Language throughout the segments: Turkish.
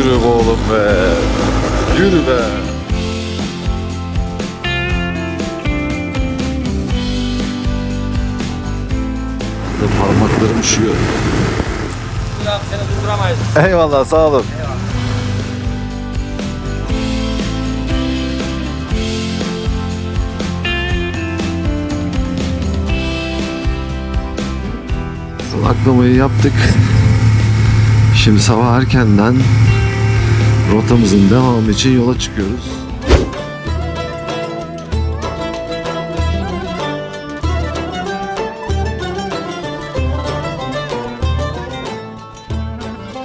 Yürü be oğlum be. Yürü be. Burada parmaklarım üşüyor. Dur abi seni durduramayız. Eyvallah sağ olun. Konaklamayı yaptık. Şimdi sabah erkenden rotamızın devamı için yola çıkıyoruz.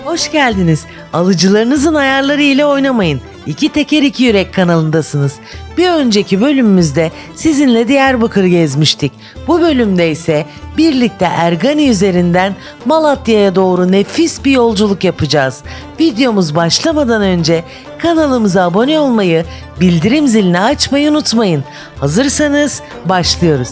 Hoş geldiniz. Alıcılarınızın ayarları ile oynamayın. İki Teker iki Yürek kanalındasınız. Bir önceki bölümümüzde sizinle Diyarbakır gezmiştik. Bu bölümde ise birlikte Ergani üzerinden Malatya'ya doğru nefis bir yolculuk yapacağız. Videomuz başlamadan önce kanalımıza abone olmayı, bildirim zilini açmayı unutmayın. Hazırsanız başlıyoruz.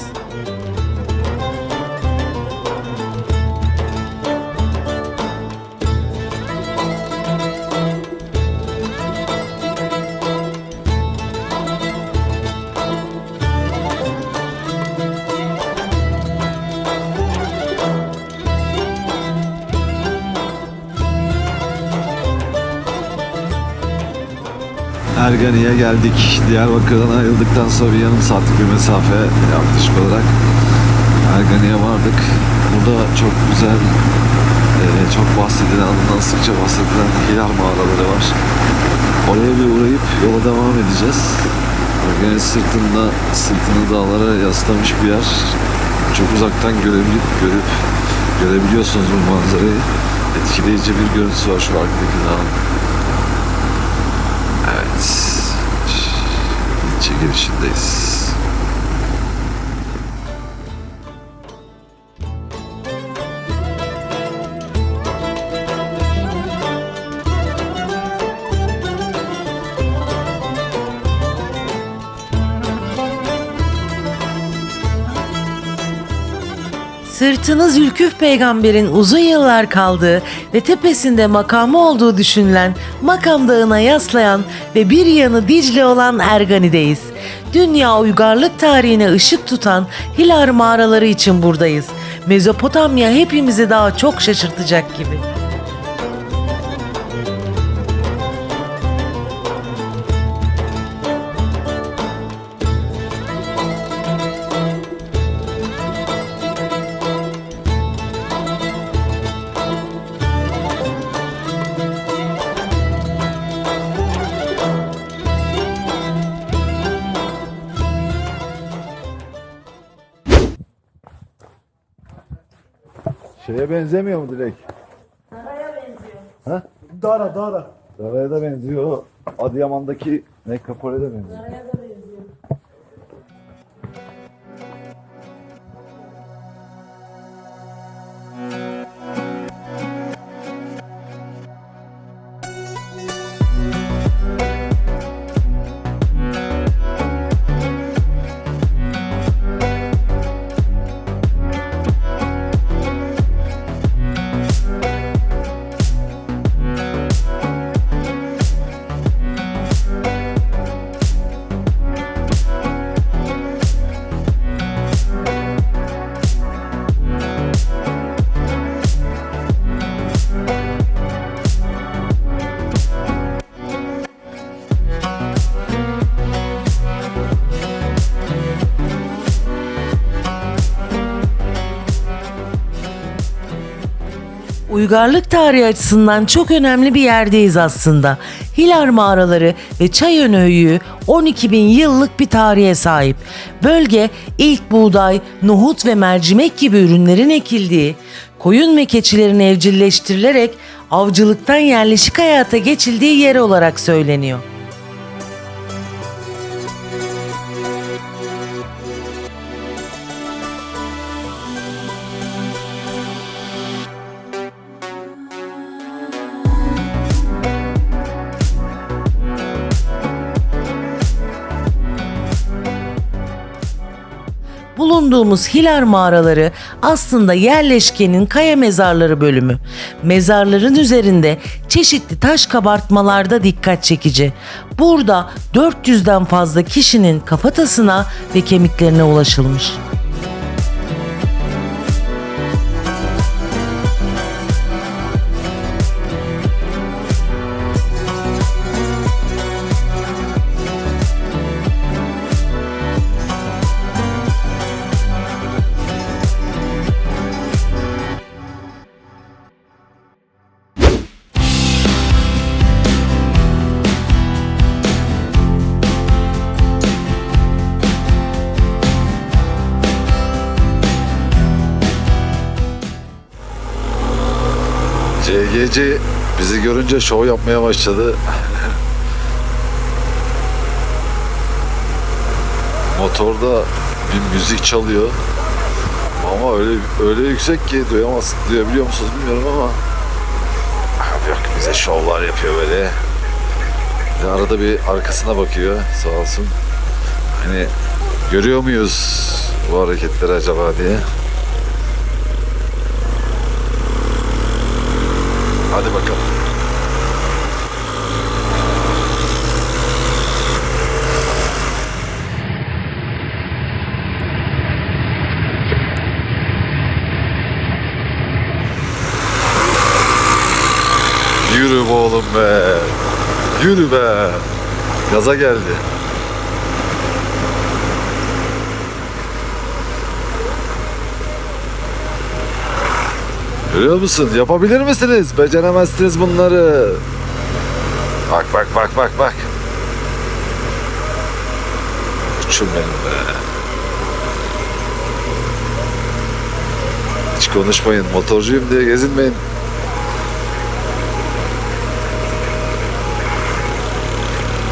Ergani'ye geldik. Diyarbakır'dan ayrıldıktan sonra bir yarım saatlik bir mesafe yaklaşık olarak Ergani'ye vardık. Burada çok güzel, e, çok bahsedilen, adından sıkça bahsedilen Hilar mağaraları var. Oraya bir uğrayıp yola devam edeceğiz. Ergani sırtında, sırtını dağlara yaslamış bir yer. Çok uzaktan görebilip, görüp, görebiliyorsunuz bu manzarayı. Etkileyici bir görüntüsü var şu arkadaki dağın. Evet. İlçe girişindeyiz. Sırtını Zülküf peygamberin uzun yıllar kaldığı ve tepesinde makamı olduğu düşünülen Makam Dağı'na yaslayan ve bir yanı Dicle olan Ergani'deyiz. Dünya uygarlık tarihine ışık tutan Hilar mağaraları için buradayız. Mezopotamya hepimizi daha çok şaşırtacak gibi. Şeye benzemiyor mu direkt? Daraya benziyor. Ha? Dara dara. Daraya da benziyor. Adıyaman'daki Nekropol'e de benziyor. Uygarlık tarihi açısından çok önemli bir yerdeyiz aslında. Hilar mağaraları ve Çayön Höyüğü 12 bin yıllık bir tarihe sahip. Bölge ilk buğday, nohut ve mercimek gibi ürünlerin ekildiği, koyun ve keçilerin evcilleştirilerek avcılıktan yerleşik hayata geçildiği yer olarak söyleniyor. Bulunduğumuz Hilar mağaraları aslında yerleşkenin kaya mezarları bölümü. Mezarların üzerinde çeşitli taş kabartmalarda dikkat çekici. Burada 400'den fazla kişinin kafatasına ve kemiklerine ulaşılmış. CGC bizi görünce şov yapmaya başladı. Motorda bir müzik çalıyor. Ama öyle öyle yüksek ki duyamazsın, duyabiliyor musunuz bilmiyorum ama yok bize şovlar yapıyor böyle. Bir arada bir arkasına bakıyor sağ olsun. Hani görüyor muyuz bu hareketleri acaba diye. Hadi bakalım. Yürü be oğlum be. Yürü be. Gaza geldi. Görüyor musun? Yapabilir misiniz? Beceremezsiniz bunları. Bak bak bak bak bak. Uçum benim be. Hiç konuşmayın. Motorcuyum diye gezinmeyin.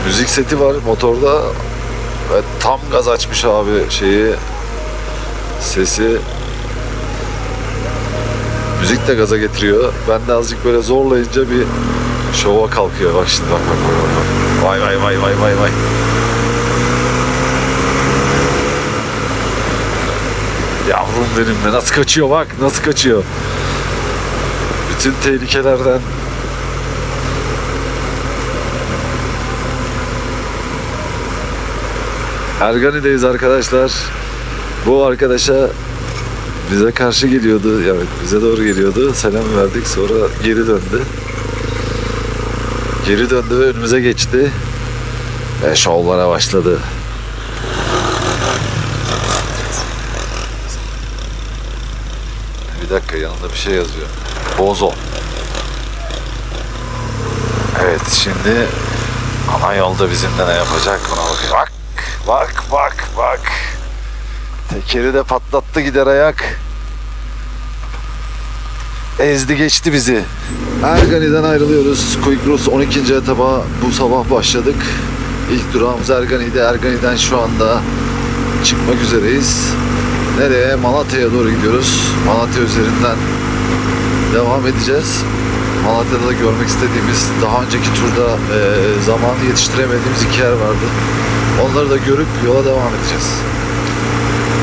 Müzik seti var motorda. Ve tam gaz açmış abi şeyi. Sesi Müzik de gaza getiriyor. Ben de azıcık böyle zorlayınca bir şova kalkıyor. Bak şimdi bak bak bak. bak. Vay vay vay vay vay vay. Yavrum benim be nasıl kaçıyor bak nasıl kaçıyor. Bütün tehlikelerden Ergani'deyiz arkadaşlar. Bu arkadaşa bize karşı geliyordu. Evet bize doğru geliyordu. Selam verdik sonra geri döndü. Geri döndü ve önümüze geçti. Ve şovlara başladı. Bir dakika yanında bir şey yazıyor. Bozo. Evet şimdi ana yolda bizimle ne yapacak ona bakıyor. Bak bak bak bak. Tekeri de patlattı gider ayak. Ezdi geçti bizi. Ergani'den ayrılıyoruz. Quick Rus 12. etaba bu sabah başladık. İlk durağımız Ergani'de. Ergani'den şu anda çıkmak üzereyiz. Nereye? Malatya'ya doğru gidiyoruz. Malatya üzerinden devam edeceğiz. Malatya'da da görmek istediğimiz, daha önceki turda e, zamanı yetiştiremediğimiz iki yer vardı. Onları da görüp yola devam edeceğiz.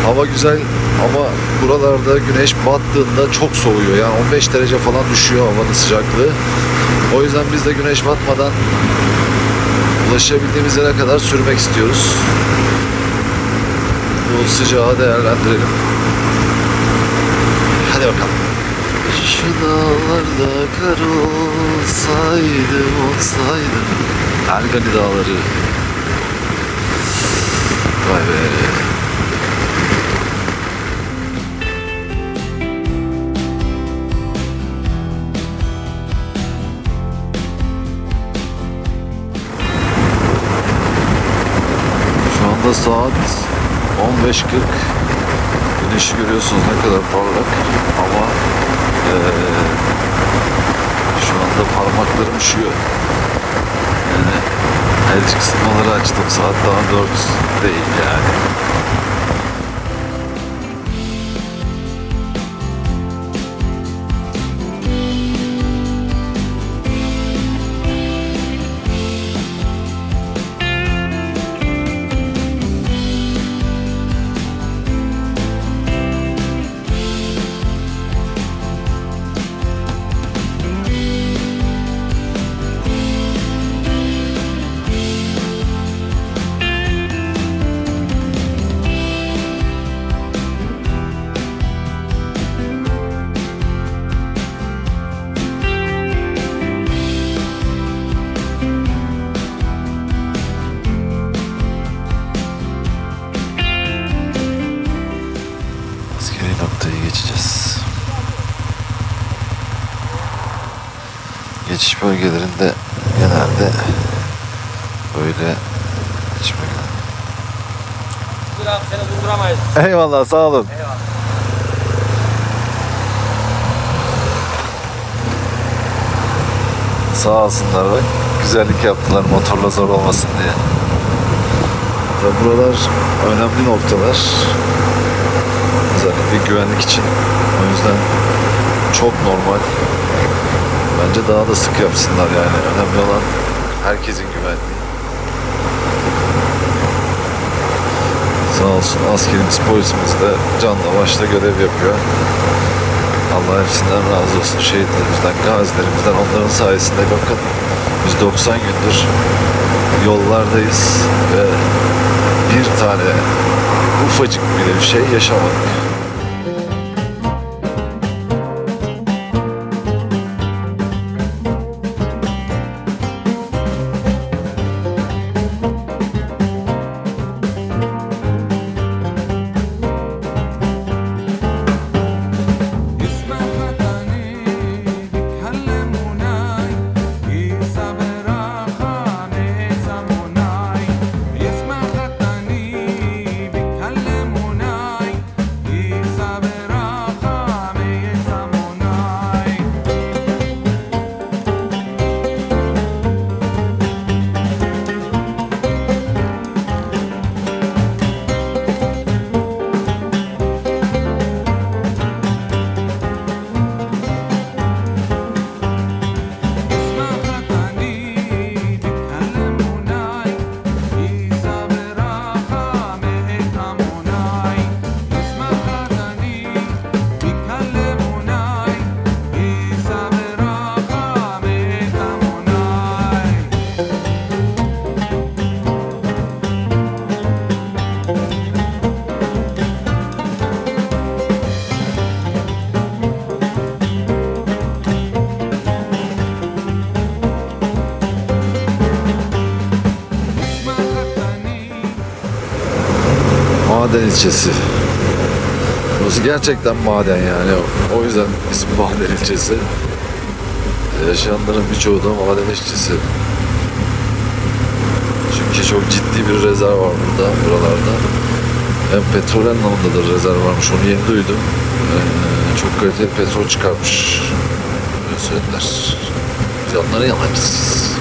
Hava güzel ama buralarda güneş battığında çok soğuyor. Yani 15 derece falan düşüyor havanın sıcaklığı. O yüzden biz de güneş batmadan ulaşabildiğimiz yere kadar sürmek istiyoruz. Bu sıcağı değerlendirelim. Hadi bakalım. Şu dağlarda kar olsaydı olsaydı Ergani dağları Vay be saat 15.40 Güneşi görüyorsunuz ne kadar parlak ama eee, şu anda parmaklarım üşüyor. Yani elcik ısıtmaları açtım. Saat daha 4 değil yani. Genelde böyle içmek. Dur abi seni durduramayız. Eyvallah sağ olun. Eyvallah. Sağ olsunlar bak. Güzellik yaptılar motorla zor olmasın diye. Tabi buralar önemli noktalar. Özellikle güvenlik için. O yüzden çok normal. Bence daha da sık yapsınlar yani. Önemli olan herkesin güvenliği. Sağ olsun askerimiz, polisimiz de canla başla görev yapıyor. Allah hepsinden razı olsun. Şehitlerimizden, gazilerimizden onların sayesinde bakın biz 90 gündür yollardayız ve bir tane ufacık bile bir şey yaşamadık. Maden ilçesi. Burası gerçekten maden yani. O yüzden ismi maden ilçesi. Yaşayanların birçoğu da maden işçisi. Çünkü çok ciddi bir rezerv var burada, buralarda. Hem petrol anlamında da rezerv varmış, onu yeni duydum. Ee, çok kaliteli petrol çıkarmış. Öyle söylediler. Biz onların yalancısıyız.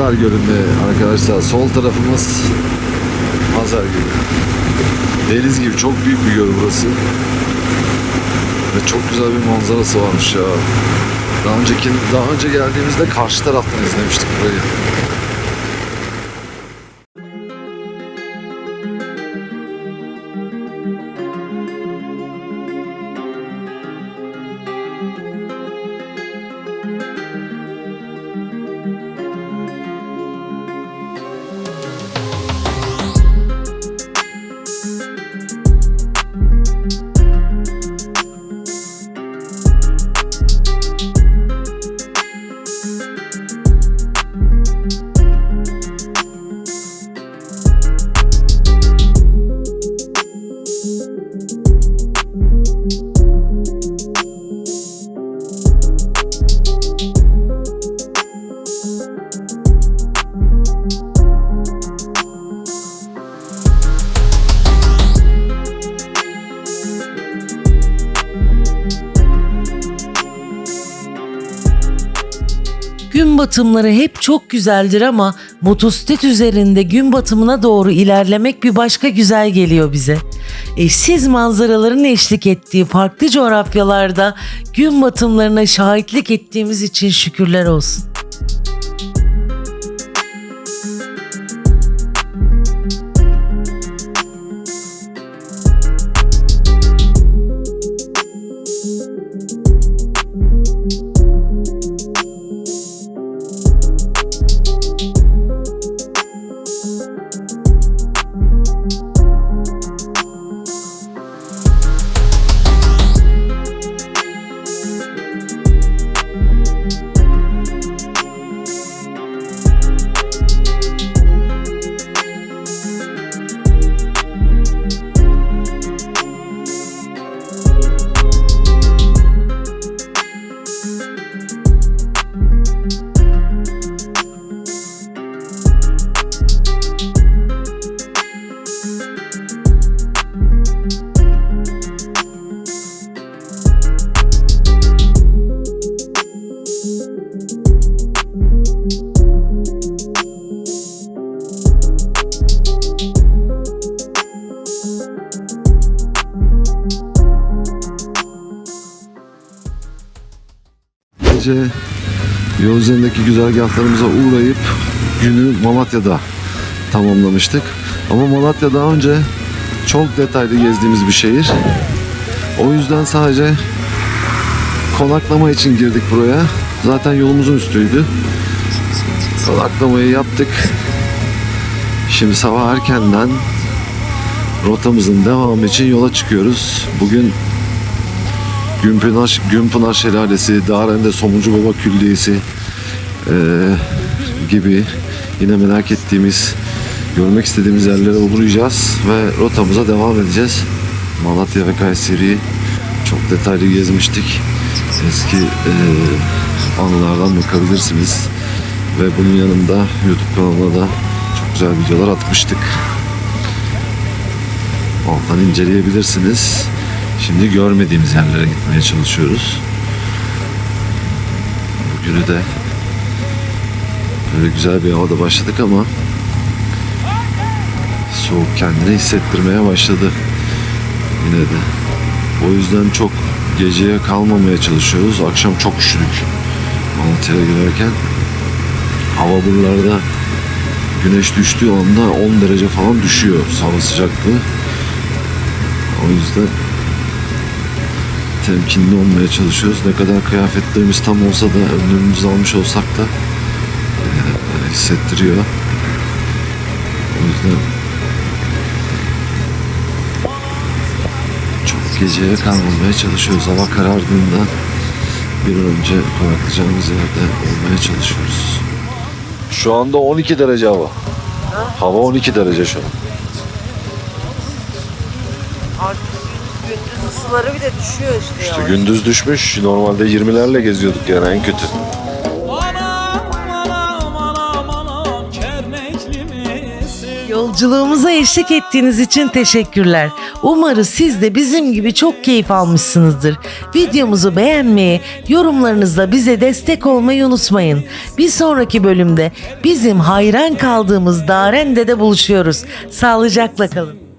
Mazar Gölü'nde arkadaşlar sol tarafımız Mazar Gölü. Deniz gibi çok büyük bir göl burası. Ve çok güzel bir manzarası varmış ya. Daha önceki daha önce geldiğimizde karşı taraftan izlemiştik burayı. Batımları hep çok güzeldir ama motosiklet üzerinde gün batımına doğru ilerlemek bir başka güzel geliyor bize. Eşsiz manzaraların eşlik ettiği farklı coğrafyalarda gün batımlarına şahitlik ettiğimiz için şükürler olsun. Gece yol üzerindeki güzergahlarımıza uğrayıp günü Malatya'da tamamlamıştık. Ama Malatya daha önce çok detaylı gezdiğimiz bir şehir. O yüzden sadece konaklama için girdik buraya. Zaten yolumuzun üstüydü. Konaklamayı yaptık. Şimdi sabah erkenden rotamızın devamı için yola çıkıyoruz. Bugün Günpınar, Günpınar Şelalesi, Darende Somuncu Baba Külliyesi eee, gibi yine merak ettiğimiz, görmek istediğimiz yerlere uğrayacağız ve rotamıza devam edeceğiz. Malatya ve Kayseri'yi çok detaylı gezmiştik. Eski eee, anılardan bakabilirsiniz. Ve bunun yanında YouTube kanalına da çok güzel videolar atmıştık. Oradan inceleyebilirsiniz. Şimdi görmediğimiz yerlere gitmeye çalışıyoruz. Bugünü de böyle güzel bir havada başladık ama soğuk kendini hissettirmeye başladı yine de. O yüzden çok geceye kalmamaya çalışıyoruz. Akşam çok üşüdük Malatya'ya girerken. Hava buralarda güneş düştüğü anda 10 derece falan düşüyor hava sıcaklığı. O yüzden temkinli olmaya çalışıyoruz. Ne kadar kıyafetlerimiz tam olsa da önlemimizi almış olsak da e, hissettiriyor. O yüzden çok geceye kalmamaya çalışıyoruz. Hava karardığında bir an önce konaklayacağımız yerde olmaya çalışıyoruz. Şu anda 12 derece hava. Hava 12 derece şu an. Artık gündüz ısıları bile düşüyor işte, İşte gündüz düşmüş. Normalde 20'lerle geziyorduk yani en kötü. Yolculuğumuza eşlik ettiğiniz için teşekkürler. Umarız siz de bizim gibi çok keyif almışsınızdır. Videomuzu beğenmeyi, yorumlarınızla bize destek olmayı unutmayın. Bir sonraki bölümde bizim hayran kaldığımız Darende'de buluşuyoruz. Sağlıcakla kalın.